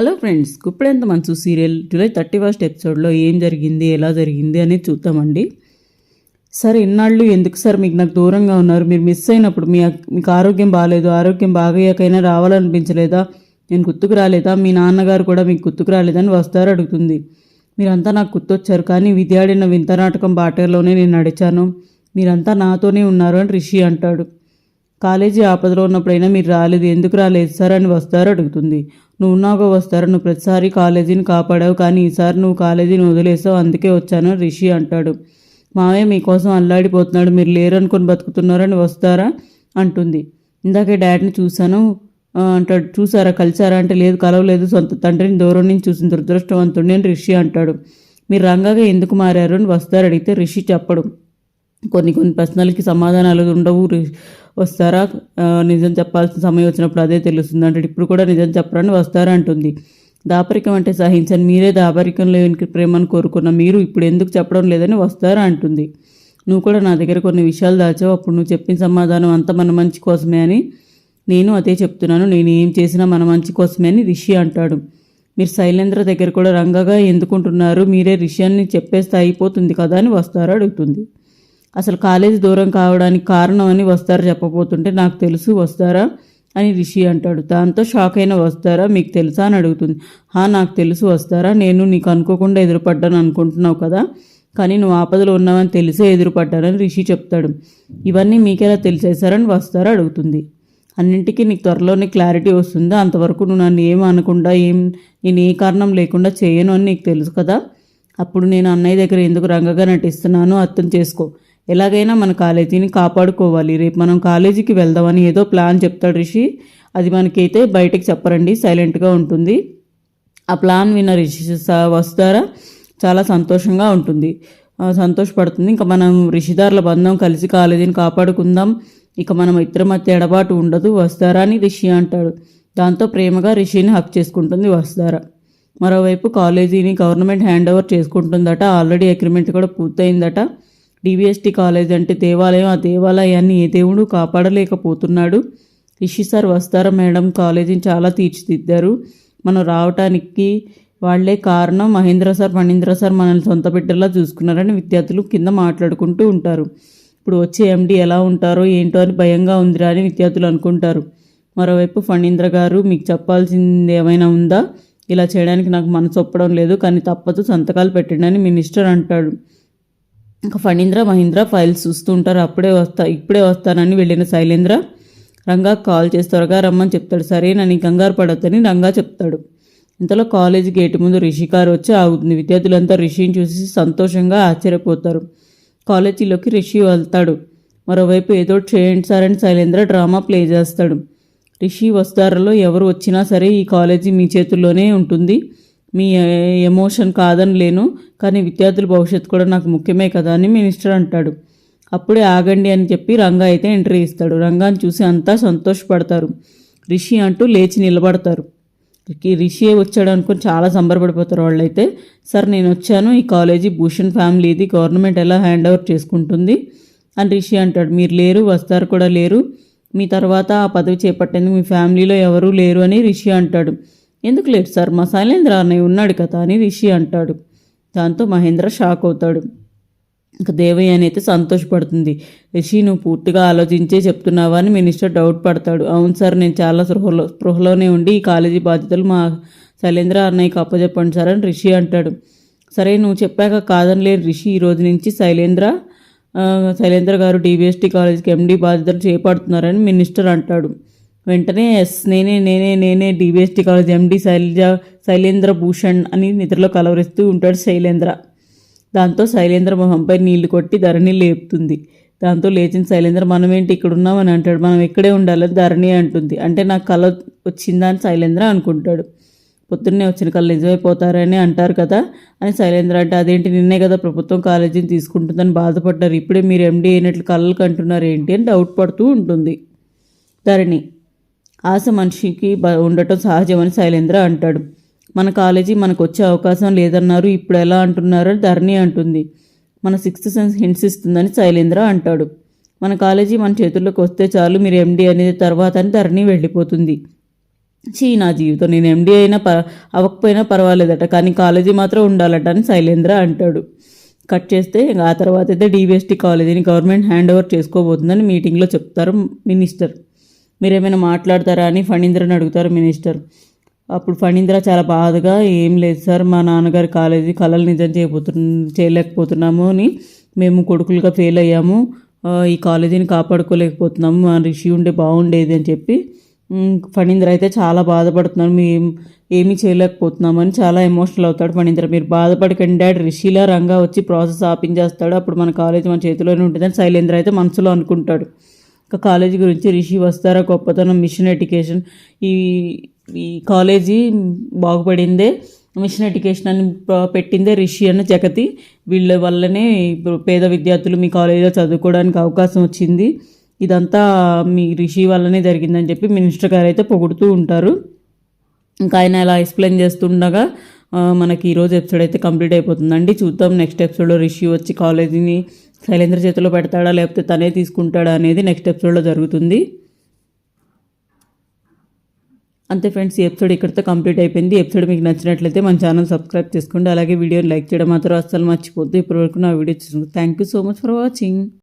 Hello friends Guppedantha మనసు serial July thirty first ఎపిసోడ్లో ఏం జరిగింది ఎలా జరిగింది అనేది చూద్దామండి. సార్ ఇన్నాళ్ళు ఎందుకు సార్ మీకు నాకు దూరంగా ఉన్నారు? మీరు మిస్ అయినప్పుడు మీ మీకు ఆరోగ్యం బాగాలేదు ఆరోగ్యం బాగయ్యాకైనా రావాలనిపించలేదా? నేను గుర్తుకు రాలేదా? మీ నాన్నగారు కూడా మీకు గుర్తుకు రాలేదని వస్తారు అడుగుతుంది. మీరంతా నాకు గుర్తొచ్చారు కానీ విద్యాడిన వింత నాటకం బాటలోనే నేను నడిచాను. మీరంతా నాతోనే ఉన్నారు అని రిషి అంటాడు. కాలేజీ ఆపదలో ఉన్నప్పుడైనా మీరు రాలేదు. ఎందుకు రాలేదు? సార్ అని వస్తారు అడుగుతుంది. నువ్వు నాకు వస్తారు. నువ్వు ప్రతిసారి కాలేజీని కాపాడావు కానీ ఈసారి నువ్వు కాలేజీని వదిలేసావు. అందుకే వచ్చాను అని రిషి అంటాడు. మావయ్య మీకోసం అల్లాడిపోతున్నాడు. మీరు లేరనుకొని బతుకుతున్నారని వస్తారా? అంటుంది. ఇందాకే డాడీని చూశాను. అంటాడు. చూసారా? కలిసారా? అంటే లేదు కలవలేదు. సొంత తండ్రిని దూరం నుంచి చూసిన దురదృష్టవంతుడిని అని రిషి అంటాడు. మీరు రంగగా ఎందుకు మారారు అని వస్తారు అడిగితే రిషి చెప్పడు. కొన్ని కొన్ని ప్రశ్నలకి సమాధానాలు ఉండవు. వస్తారా? నిజం చెప్పాల్సిన సమయం వచ్చినప్పుడు అదే తెలుస్తుంది అంటే ఇప్పుడు కూడా నిజం చెప్పరని వస్తారా అంటుంది. దాపరికం అంటే సహించని మీరే దాపరికం లేని ప్రేమను కోరుకున్న మీరు ఇప్పుడు ఎందుకు చెప్పడం లేదని వస్తారా అంటుంది. నువ్వు కూడా నా దగ్గర కొన్ని విషయాలు దాచావు. అప్పుడు నువ్వు చెప్పిన సమాధానం అంతా మన మంచి కోసమే అని నేను అదే చెప్తున్నాను. నేను ఏం చేసినా మన మంచి కోసమే అని రిషి అంటాడు. మీరు శైలేంద్ర దగ్గర కూడా రంగగా ఎందుకుంటున్నారు? మీరే రిషియాన్ని చెప్పేస్తే అయిపోతుంది కదా అని వస్తారా అడుగుతుంది. అసలు కాలేజీ దూరం కావడానికి కారణం అని వస్తారు చెప్పబోతుంటే నాకు తెలుసు వస్తారా అని రిషి అంటాడు. దాంతో షాక్ అయిన వస్తారా? మీకు తెలుసా అని అడుగుతుంది. హా నాకు తెలుసు వస్తారా? నేను నీకు అనుకోకుండా ఎదురుపడ్డాను అనుకుంటున్నావు కదా? కానీ నువ్వు ఆపదలో ఉన్నావని తెలిసే ఎదురుపడ్డానని రిషి చెప్తాడు. ఇవన్నీ మీకెలా తెలిసేశారని వస్తారా అడుగుతుంది. అన్నింటికీ నీకు త్వరలోనే క్లారిటీ వస్తుందా. అంతవరకు నువ్వు నన్ను ఏం అనకుండా ఏం నేను ఏ కారణం లేకుండా చేయను అని నీకు తెలుసు కదా? అప్పుడు నేను అన్నయ్య దగ్గర ఎందుకు రంగగా నటిస్తున్నానో అర్థం చేసుకో. ఎలాగైనా మన కాలేజీని కాపాడుకోవాలి. రేపు మనం కాలేజీకి వెళ్దామని ఏదో ప్లాన్ చెప్తాడు రిషి. అది మనకైతే బయటకు చెప్పరండి. సైలెంట్గా ఉంటుంది. ఆ ప్లాన్ విన్న రిషి స- వస్తారా? చాలా సంతోషంగా ఉంటుంది. సంతోషపడుతుంది. ఇంకా మనం రిషిదారుల బంధం కలిసి కాలేజీని కాపాడుకుందాం. ఇక మనం ఇద్దరి మధ్య ఎడబాటు ఉండదు. వస్తారా అని రిషి అంటాడు. దాంతో ప్రేమగా రిషిని హక్ చేసుకుంటుంది వస్తారా. మరోవైపు కాలేజీని గవర్నమెంట్ హ్యాండ్ ఓవర్ చేసుకుంటుందట. ఆల్రెడీ అగ్రిమెంట్ కూడా పూర్తయిందట. డివిఎస్టి కాలేజ్ అంటే దేవాలయం ఆ దేవాలయాన్ని ఏ దేవుడు కాపాడలేకపోతున్నాడు. రిషి సార్ వస్తారా మేడం? కాలేజీని చాలా తీర్చిదిద్దారు. మనం రావటానికి వాళ్ళే కారణం మహేంద్ర సార్ మహేంద్ర సార్ మనల్ని సొంత బిడ్డలా చూసుకున్నారని విద్యార్థులు కింద మాట్లాడుకుంటూ ఉంటారు. ఇప్పుడు వచ్చే ఎండి ఎలా ఉంటారో ఏంటో అని భయంగా ఉందిరా అని విద్యార్థులు అనుకుంటారు. మరోవైపు ఫణీంద్ర గారు మీకు చెప్పాల్సింది ఏమైనా ఉందా? ఇలా చేయడానికి నాకు మనసు ఒప్పడం లేదు కానీ తప్పదు సంతకాలు పెట్టండి అని మినిస్టర్ అంటాడు. ఫణీంద్ర మహీంద్ర ఫైల్స్ చూస్తూ ఉంటారు అప్పుడే వస్తా ఇప్పుడే వస్తానని వెళ్ళిన శైలేంద్ర రంగా కాల్ చేసి త్వరగా రమ్మని చెప్తాడు. సరే నన్ను కంగారు పడొద్దని రంగా చెప్తాడు. ఇంతలో కాలేజీ గేటు ముందు రిషి కారు వచ్చి ఆగుతుంది విద్యార్థులంతా రిషిని చూసి సంతోషంగా ఆశ్చర్యపోతారు. కాలేజీలోకి రిషి వెళ్తాడు. మరోవైపు ఏదో చేయండి సార్ అని శైలేంద్ర డ్రామా ప్లే చేస్తాడు. రిషి వస్తారలో ఎవరు వచ్చినా సరే ఈ కాలేజీ మీ చేతుల్లోనే ఉంటుంది. మీ ఎమోషన్ కాదని లేను కానీ విద్యార్థుల భవిష్యత్తు కూడా నాకు ముఖ్యమే కదా అని మినిస్టర్ అంటాడు. అప్పుడే ఆగండి అని చెప్పి రంగా అయితే ఎంట్రీ ఇస్తాడు. రంగాన్ని చూసి అంతా సంతోషపడతారు. రిషి అంటూ లేచి నిలబడతారు. రిషి వచ్చాడు అనుకుని చాలా సంబరపడిపోతారు వాళ్ళైతే. సార్ నేను వచ్చాను. ఈ కాలేజీ భూషణ్ ఫ్యామిలీది గవర్నమెంట్ ఎలా హ్యాండ్ ఓవర్ చేసుకుంటుంది? అని రిషి అంటాడు. మీరు లేరు వస్తారు కూడా లేరు. మీ తర్వాత ఆ పదవి చేపట్టేందుకు మీ ఫ్యామిలీలో ఎవరూ లేరు అని రిషి అంటాడు. ఎందుకు లేదు సార్? మా శైలేంద్ర అన్నయ్య ఉన్నాడు కదా అని రిషి అంటాడు. దాంతో మహేంద్ర షాక్ అవుతాడు. ఇంకా దేవయ్య అయితే సంతోషపడుతుంది. రిషి నువ్వు పూర్తిగా ఆలోచించే చెప్తున్నావా అని మినిస్టర్ డౌట్ పడతాడు. అవును సార్ నేను చాలా స్పృహలో స్పృహలోనే ఉండి ఈ కాలేజీ బాధ్యతలు మా శైలేంద్ర అన్నయ్యకి అప్పచెప్పండి సార్ అని రిషి అంటాడు. సరే నువ్వు చెప్పాక కాదని లేని రిషి ఈ రోజు నుంచి శైలేంద్ర శైలేంద్ర గారు డీబీఎస్టీ కాలేజీకి ఎండీ బాధ్యతలు చేపడుతున్నారని మినిస్టర్ అంటాడు. వెంటనే ఎస్ నేనే నేనే నేనే DBST college MD Shailaja Shailendra Bhushan అని నిద్రలో కలవరిస్తూ ఉంటాడు శైలేంద్ర. దాంతో శైలేంద్ర మొహంపై నీళ్ళు కొట్టి ధరణి లేపుతుంది. దాంతో లేచిన శైలేంద్ర మనం ఏంటి ఇక్కడ ఉన్నామని అంటాడు. మనం ఇక్కడే ఉండాలని ధరణి అంటుంది. అంటే నాకు కళ వచ్చిందా అని శైలేంద్ర అనుకుంటాడు. పొద్దున్నే వచ్చిన కళ్ళు నిజమైపోతారని అంటారు కదా అని శైలేంద్ర అంటే అదేంటి? నిన్నే కదా ప్రభుత్వం కాలేజీని తీసుకుంటుందని బాధపడ్డారు. ఇప్పుడే మీరు ఎండి అయినట్లు కళ్ళకు కంటున్నారు ఏంటి అని డౌట్ పడుతూ ఉంటుంది ధరణి. ఆశ మనిషికి బ- ఉండటం సహజమని శైలేంద్ర అంటాడు. మన కాలేజీ మనకు వచ్చే అవకాశం లేదన్నారు ఇప్పుడు ఎలా అంటున్నారు అని ధరణి అంటుంది. మన సిక్స్త్ సెన్స్ హింట్స్ ఇస్తుందని శైలేంద్ర అంటాడు. మన కాలేజీ మన చేతుల్లోకి వస్తే చాలు మీరు ఎండీ అనేది తర్వాత అని ధరణి వెళ్ళిపోతుంది. చీ నా జీవితం నేను ఎండీ అయినా ప అవ్వకపోయినా పర్వాలేదట కానీ కాలేజీ మాత్రం ఉండాలట అని శైలేంద్ర అంటాడు. కట్ చేస్తే ఇంకా ఆ తర్వాత అయితే డిబిఎస్టీ కాలేజీని గవర్నమెంట్ హ్యాండ్ ఓవర్ చేసుకోబోతుందని మీటింగ్లో చెప్తారు మినిస్టర్. మీరేమైనా మాట్లాడతారా అని ఫణీంద్రని అడుగుతారు మినిస్టర్. అప్పుడు ఫణీంద్ర చాలా బాధగా ఏం లేదు సార్ మా నాన్నగారి కాలేజీ కళలు నిజం చేయబోతు చేయలేకపోతున్నాము అని మేము కొడుకులుగా ఫెయిల్ అయ్యాము. ఈ కాలేజీని కాపాడుకోలేకపోతున్నాము. మా రిషి ఉండే బాగుండేది అని చెప్పి ఫణీంద్ర అయితే చాలా బాధపడుతున్నాను మేము ఏమీ చేయలేకపోతున్నామని చాలా ఎమోషనల్ అవుతాడు ఫణీంద్ర. మీరు బాధపడకండి డాడ్ రిషిలా రంగా వచ్చి ప్రాసెస్ ఆపించేస్తాడు. అప్పుడు మన కాలేజీ మన చేతిలోనే ఉంటుందని శైలేంద్ర అయితే మనసులో అనుకుంటాడు. ఇంకా కాలేజీ గురించి రిషి వస్తారా గొప్పతనం మిషన్ ఎడ్యుకేషన్. ఈ ఈ కాలేజీ బాగుపడిందే మిషన్ ఎడ్యుకేషన్ అని పెట్టిందే రిషి అన్న జగతి వీళ్ళ వల్లనే ఇప్పుడు పేద విద్యార్థులు మీ కాలేజీలో చదువుకోవడానికి అవకాశం వచ్చింది. ఇదంతా మీ రిషి వల్లనే జరిగిందని చెప్పి మినిస్టర్ గారు అయితే పొగుడుతూ ఉంటారు. ఇంకా ఆయన ఇలా ఎక్స్ప్లెయిన్ చేస్తుండగా మనకి ఈరోజు ఎపిసోడ్ అయితే కంప్లీట్ అయిపోతుందండి. చూద్దాం నెక్స్ట్ ఎపిసోడ్లో రిషి వచ్చి కాలేజీని శైలేంద్ర చేతిలో పెడతాడా లేకపోతే తనే తీసుకుంటాడా అనేది నెక్స్ట్ ఎపిసోడ్లో జరుగుతుంది. అంతే ఫ్రెండ్స్ ఈ ఎపిసోడ్ ఇక్కడితో కంప్లీట్ అయిపోయింది. ఎపిసోడ్ మీకు నచ్చినట్లయితే మన ఛానల్ సబ్స్క్రైబ్ చేసుకోండి. అలాగే వీడియోని లైక్ చేయడం మాత్రం అస్సలు మర్చిపోద్దు. ఇప్పటివరకు నా వీడియో చూసిన thank you so much for watching